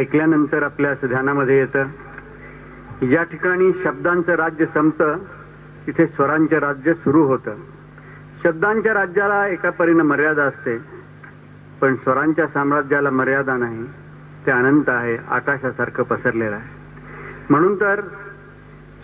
ऐकल्यानंतर आपल्या असं ध्यानामध्ये येतं की ज्या ठिकाणी शब्दांचं राज्य संपतं तिथे स्वरांचे राज्य सुरू होतं. शब्दांच्या राज्याला एका परीनं मर्यादा असते पण स्वरांच्या साम्राज्याला मर्यादा नाही. ते अनंत आहे आकाशासारखं पसरलेलं आहे. म्हणून तर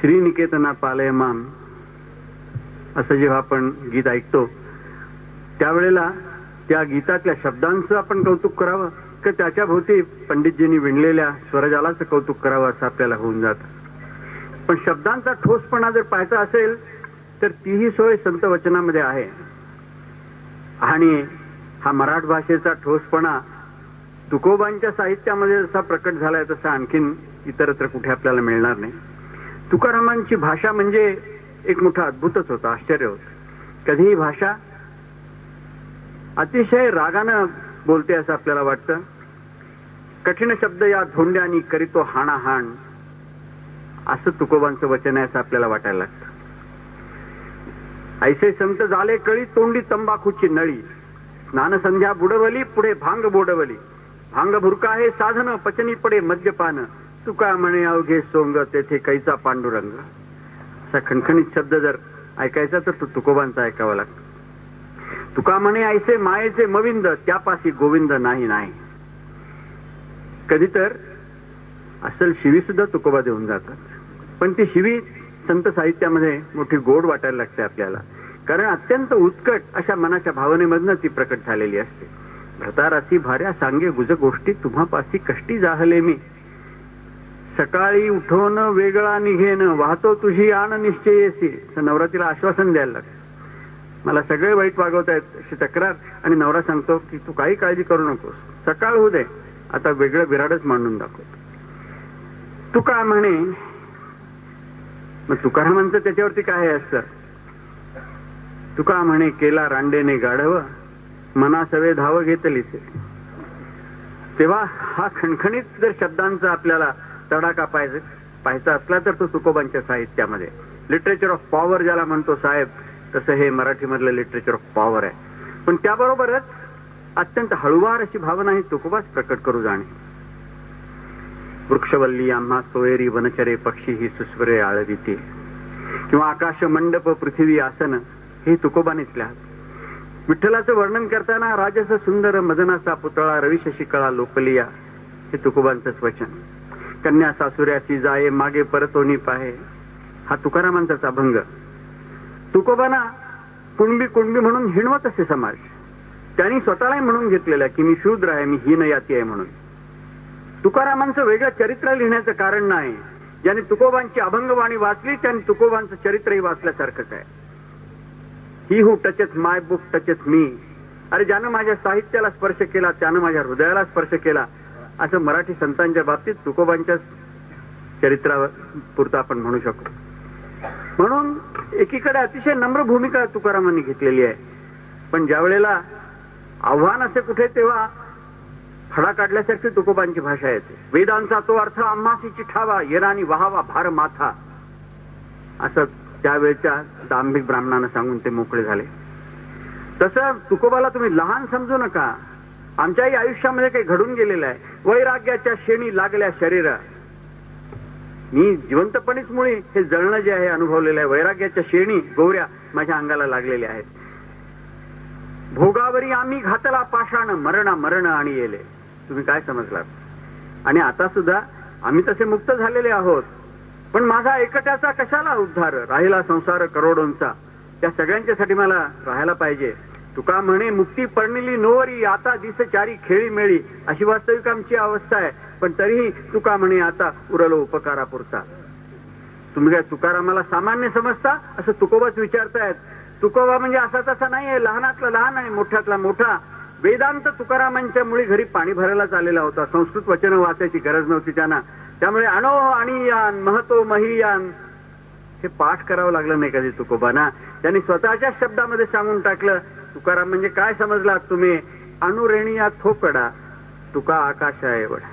श्रीनिकेतना पालयमान असं जेव्हा आपण गीत ऐकतो त्यावेळेला त्या गीतातल्या शब्दांचं आपण कौतुक करावं. तर त्याच्या भोवती पंडितजींनी विणलेल्या स्वरजालाचं कौतुक करावं असं आपल्याला होऊन जात. पण शब्दांचा ठोसपणा जर पाहायचा असेल तर तीही सोय संत वचनामध्ये आहे. आणि हा मराठ भाषेचा ठोसपणा तुकोबांच्या साहित्यामध्ये जसा प्रकट झालाय तसा आणखीन इतरत्र कुठे आपल्याला मिळणार नाही. तुकारामांची भाषा म्हणजे एक मोठा अद्भुतच होता आश्चर्य होत. कधीही भाषा अतिशय रागानं बोलते असं आपल्याला वाटतं. कठीण शब्द या धोंड्यानी करीतो हाणाहाण. असं तुकोबांचं वचन आहे असं आपल्याला वाटायला लागतं. ऐसे संत झाले कळी तोंडी तंबाखूची नळी. स्नान संध्या बुडवली पुढे भांग बोडवली. भांग भुरका हे साधन पचनी पडे मद्यपान. तुका म्हणे अवघे सोंग तेथे कैचा पांडुरंग. असा खणखणीत शब्द जर ऐकायचा तर तो तुकोबांचा ऐकावा लागतो. तुका म्हणे ऐसे मायेचे मविंद त्यापाशी गोविंद नाही नाही. कधी तर असल शिवी सुद्धा तुकोबा देऊन जातात. पण ती शिवी संत साहित्यामध्ये मोठी गोड वाटायला लागते आपल्याला. कारण अत्यंत उत्कट अशा मनाच्या भावनेमधनं ती प्रकट झालेली असते. भ्रतारासी भाऱ्या सांगे गुज गोष्टी तुम्हापासी कष्टी जाहले मी. सकाळी उठवण वेगळा निघेन वाहतो तुझी आण निश्चयेसी असं नवरात्रीला आश्वासन द्यायला लागतं. मला सगळे वाईट वागवतायत अशी तक्रार आणि नवरा सांगतो की तू काही काळजी करू नकोस. सकाळ होऊ दे. आता वेगळं विराडच मांडून दाखवतो तुका म्हणे मग तुकारामांचं त्याच्यावरती काय असतं? तुका म्हणे केला रांडेने गाढव मना सवे धाव घेतलीसे. तेव्हा हा खणखणीत जर शब्दांचा आपल्याला तडाखा पाहिजे पाहायचा असला तर तो तुकोबांच्या साहित्यामध्ये. लिटरेचर ऑफ पॉवर ज्याला म्हणतो साहेब तसं हे मराठीमधलं लिटरेचर ऑफ पॉवर आहे. पण त्याबरोबरच अत्यंत हळुवार अशी भावना ही तुकोबाच प्रकट करू जाणे. वृक्षवल्ली आम्हा सोयरी वनचरे पक्षी ही सुस्वरे आळविते. किंवा आकाश मंडप पृथ्वी आसन हे तुकोबानेच लिहा विठ्ठलाचं वर्णन करताना राजस सुंदर मदनाचा पुतळा रवी शशिकळा लोकलिया हे तुकोबांचंच वचन. कन्या सासुऱ्यासी जाये मागे परतोनी पाहे. हा तुकारामांचाच अभंग. तुकोबाना कुणबी कुणबी म्हणून हिणवत असे समाज. त्यांनी स्वतःलाही म्हणून घेतलेला की मी शूद्र आहे मी हीन याती आहे म्हणून. तुकारामांचं वेगळं चरित्र लिहिण्याचं कारण नाही. ज्याने तुकोबांची अभंगवाणी वाचली त्याने तुकोबांचं चरित्रही वाचल्यासारखंच आहे. ही हू टचेत माय बुक टचत मी अरे ज्यानं माझ्या साहित्याला स्पर्श केला त्यानं माझ्या हृदयाला स्पर्श केला असं मराठी संतांच्या बाबतीत तुकोबांच्याच चरित्रावर पुरतं आपण म्हणू शकतो. म्हणून एकीकडे अतिशय नम्र भूमिका तुकारामांनी घेतलेली आहे. पण ज्या वेळेला आव्हान असे कुठे तेव्हा? फडा काढल्यासारखी तुकोबांची भाषा येते. वेदांचा तो अर्थ आम्हासी चिठावा येरानी वहावा भार माथा. असं त्यावेळच्या दांभिक ब्राह्मणानं सांगून ते मोकळे झाले. तसं तुकोबाला तुम्ही लहान समजू नका. आमच्याही आयुष्यामध्ये काही घडून गेलेलं आहे. वैराग्याच्या शेणी लागल्या शरीर. मी जिवंतपणीच मुळे हे जळणं जे आहे अनुभवलेलं आहे वैराग्याच्या शेणी गोवऱ्या माझ्या अंगाला लागलेल्या आहेत. भोगावरी आम्ही घातला पाषाण मरण मरण आणि येले. तुम्ही काय समजलात? आणि आता सुद्धा आम्ही तसे मुक्त झालेले आहोत. पण माझा एकट्याचा कशाला उद्धार? राहिला संसार करोडोंचा. त्या सगळ्यांच्यासाठी मला राहायला पाहिजे. तुका म्हणे मुक्ती पडलेली नोवरी आता दिस चारी खेळी मेळी. अशी वास्तविक आमची अवस्था आहे. पण तरीही तुका म्हणे आता उरलो उपकारापुरता. तुम्ही काय तुकारामाला सामान्य समजता? असं तुकोबाच विचारतायत. तुकोबा म्हणजे असा तसा नाहीये. लहानातला लहान आणि मोठ्यातला मोठा. वेदांत तुकारामांच्या मुळे घरी पाणी भरायलाच आलेला होता. संस्कृत वचन वाचायची गरज नव्हती त्यांना. त्यामुळे अणो आणियान महतो महियान हे पाठ करावं लागलं नाही कधी तुकोबाना. त्यांनी स्वतःच्या शब्दामध्ये सांगून टाकलं तुकाराम म्हणजे काय समजलात तुम्ही? अनुरेणिया थोकडा तुका आकाश आहे एवढा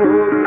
Lord.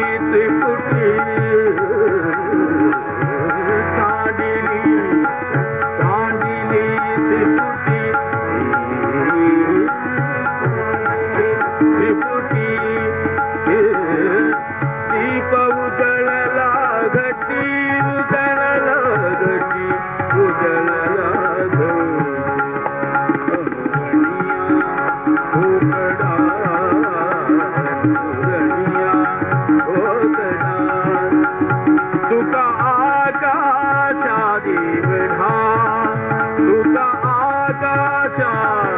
सांडिली त्रिपुटी छा आकाशा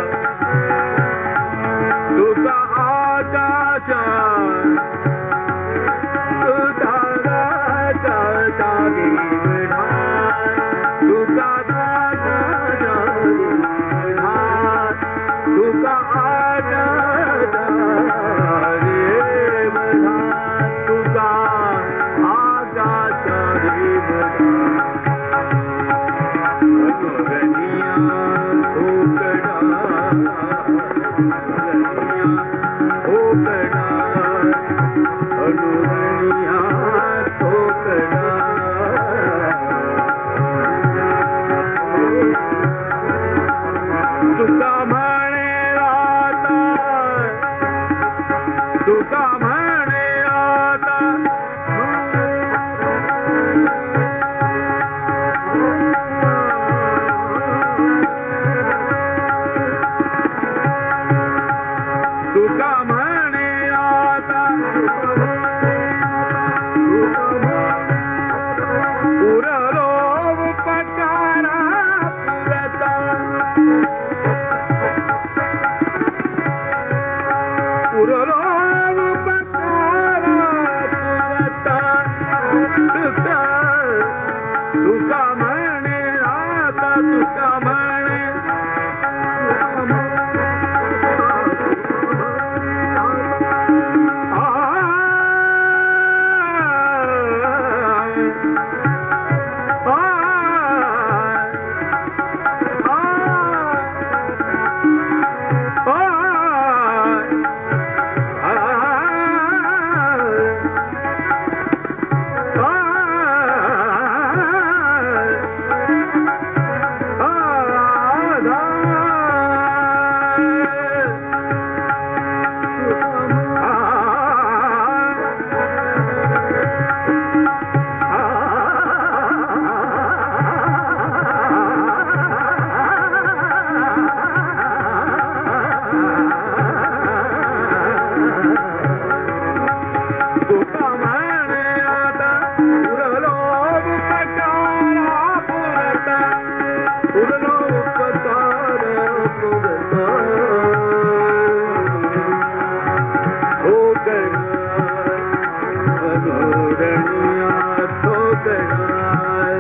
Ai.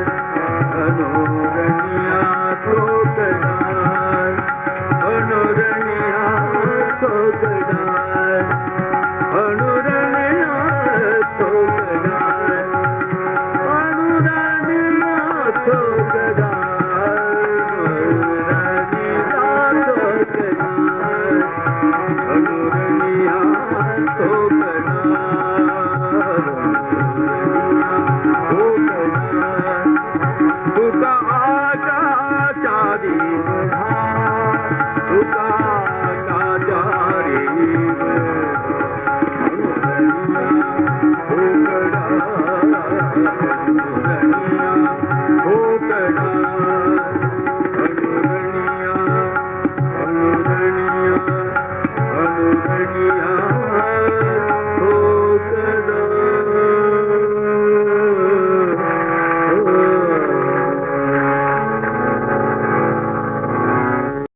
हरी